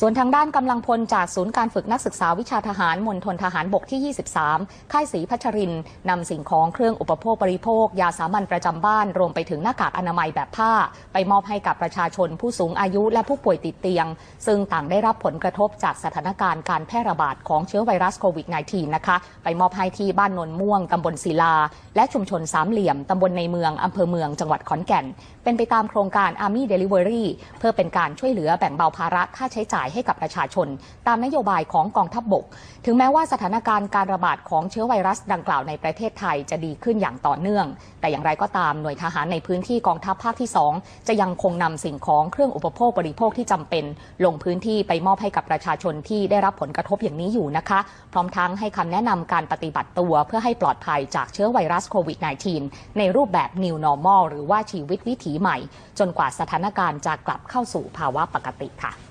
ส่วนทางด้านกำลังพลจากศูนย์การฝึกนักศึกษาวิชาทหารมณฑลทหารบกที่ 23 ค่ายศรีพัชรินนำสิ่งของเครื่องอุปโภคบริโภค ยาสามัญประจำบ้าน รวมไปถึงหน้ากากอนามัยแบบผ้า ไปมอบให้กับประชาชนผู้สูงอายุและผู้ป่วยติดเตียง ซึ่งต่างได้รับผลกระทบจากสถานการณ์การแพร่ระบาดของเชื้อไวรัสโควิด -19 นะคะ ไปมอบให้ที่บ้านนนม่วงตำบลศิลา และชุมชนสามเหลี่ยมตำบลในเมืองอำเภอเมืองจังหวัดขอนแก่น เป็นไปตามโครงการ Army Delivery เพื่อเป็นการช่วยเหลือแบ่งเบาภาระค่าใช้จ่ายให้กับประชาชน ตามนโยบายของกองทัพบบก ถึงแม้ว่าสถานการณ์การระบาดของเชื้อไวรัสดังกล่าวในประเทศไทยจะดีขึ้นอย่างต่อเนื่อง แต่อย่างไรก็ตามหน่วยทหารในพื้นที่กองทัพภาคที่ 2 จะยังคงนำสิ่งของเครื่องอุปโภคบริโภคที่จำเป็น ลงพื้นที่ไปมอบให้กับประชาชนที่ได้รับผลกระทบอย่างนี้อยู่นะคะ พร้อมทั้งให้คำแนะนำการปฏิบัติตัวเพื่อให้ปลอดภัยจากเชื้อไวรัสโควิด -19 ในรูปแบบ New Normal หรือว่าชีวิตวิถีใหม่ จนกว่าสถานการณ์จะกลับเข้าสู่ภาวะปกติค่ะ